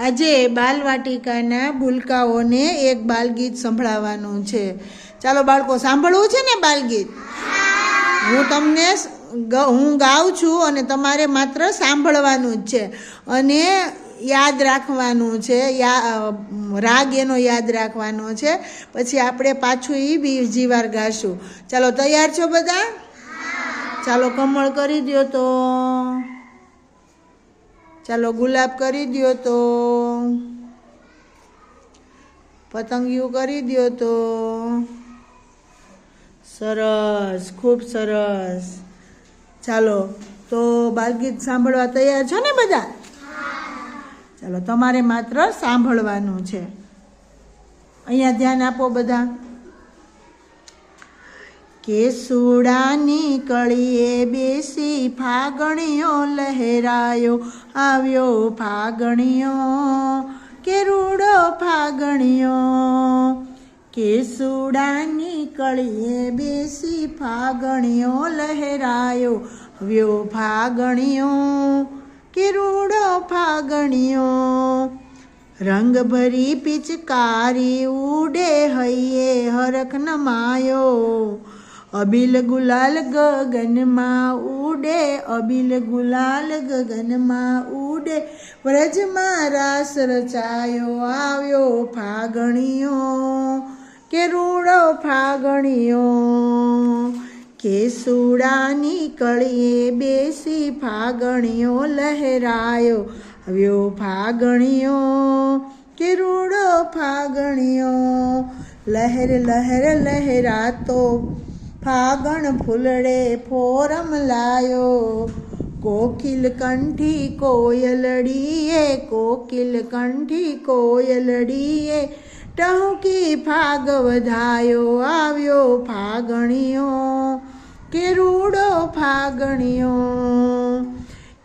આજે બાલવાટિકાના ભૂલકાઓને એક બાલગીત સંભળાવવાનું છે. ચાલો બાળકો, સાંભળવું છે ને બાલગીત? હું તમને હું ગાઉં છું અને તમારે માત્ર સાંભળવાનું જ છે. અને યાદ રાખવાનું છે રાગ એનો યાદ રાખવાનો છે. પછી આપણે પાછું એ બીજી વાર ગાશું. ચાલો, તૈયાર છો બધા? ચાલો, કમળ કરી દ્યો તો. ચાલો ગુલાબ કરી દ્યો તો. પતંગિયું કરી દ્યો તો. સરસ, ખૂબ સરસ. ચાલો, તો બાલગીત સાંભળવા તૈયાર છો ને બધા? ચાલો, તમારે માત્ર સાંભળવાનું છે. અહીંયા ધ્યાન આપો બધા. કેસુડાની કળીએ બેસી ફાગણીઓ લહેરાયો, આવ્યો ફાગણિયો કેરુડો ફાગણિયો કેસુડાની કળીએ બેસી ફાગણીઓ લહેરાયો, આવ્યો ફાગણિયો કેરુડો ફાગણીયો રંગ ભરી પિચકારી ઉડે હૈયે હરખ નમાયો અબિલ ગુલાલ ગગનમાં ઉડે, અબિલ ગુલાલ ગગનમાં ઉડે. વ્રજમાં રાસ રચાયો આવ્યો ફાગણીઓ, કે રૂડો ફાગણીયો કેસુડાની કળીએ બેસી ફાગણીઓ લહેરાયો. આવ્યો ફાગણીઓ, કે રૂડો ફાગણીઓ. લહેર લહેર લહેરાતો ફાગણ ફૂલડે ફોરમ લાયો. કોકિલ કંઠી કોયલડીએ, કોકિલ કંઠી કોયલડીએ. ટહુકી ફાગ વધાયો આવ્યો ફાગણીઓ કે રૂડો ફાગણીઓ.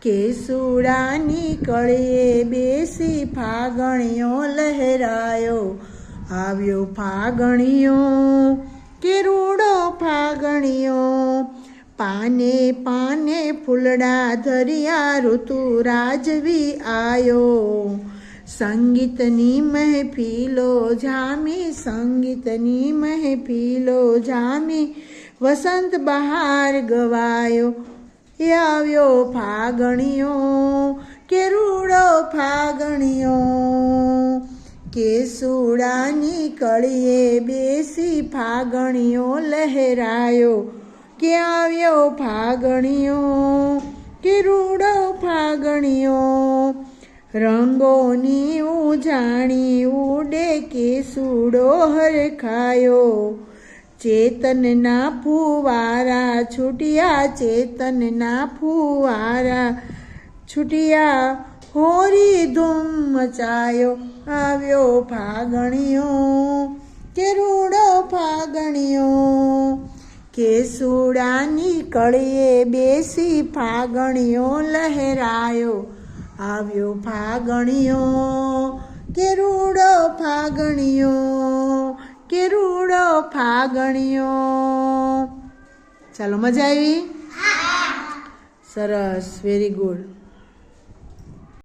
કેસુડાની કળીએ બેસી ફાગણીઓ લહેરાયો. આવ્યો ફાગણીયો કે રૂડો ફાગણીયો પાને પાને ફૂલડા ધરિયા ઋતુ રાજવી આયો. સંગીતની મહેફિલો જામી, સંગીતની મહેફિલો જામી. વસંત બહાર ગવાયો, એ આવ્યો ફાગણીયો કે રૂડો ફાગણીયો કેસુડાની કળીએ બેસી ફાગણીઓ લહેરાયો. કે આવ્યો ફાગણીઓ? કે રૂડો ફાગણીઓ? રંગોની ઉજાણી ઉડે કેસુડો હરખાયો. ચેતનના ફુવારા છૂટ્યા, ચેતનના ફુવારા છૂટ્યા. હોરી ધૂમ મચાયો આવ્યો ફાગણીયો કે રૂડો ફાગણીયો કેસુડાની કળીએ બેસી ફાગણીઓ લહેરાયો આવ્યો ફાગણીયો કે રૂડો ફાગણીયો કે રૂડો ફાગણીયો ચાલો મજા આવી? સરસ વેરી ગુડ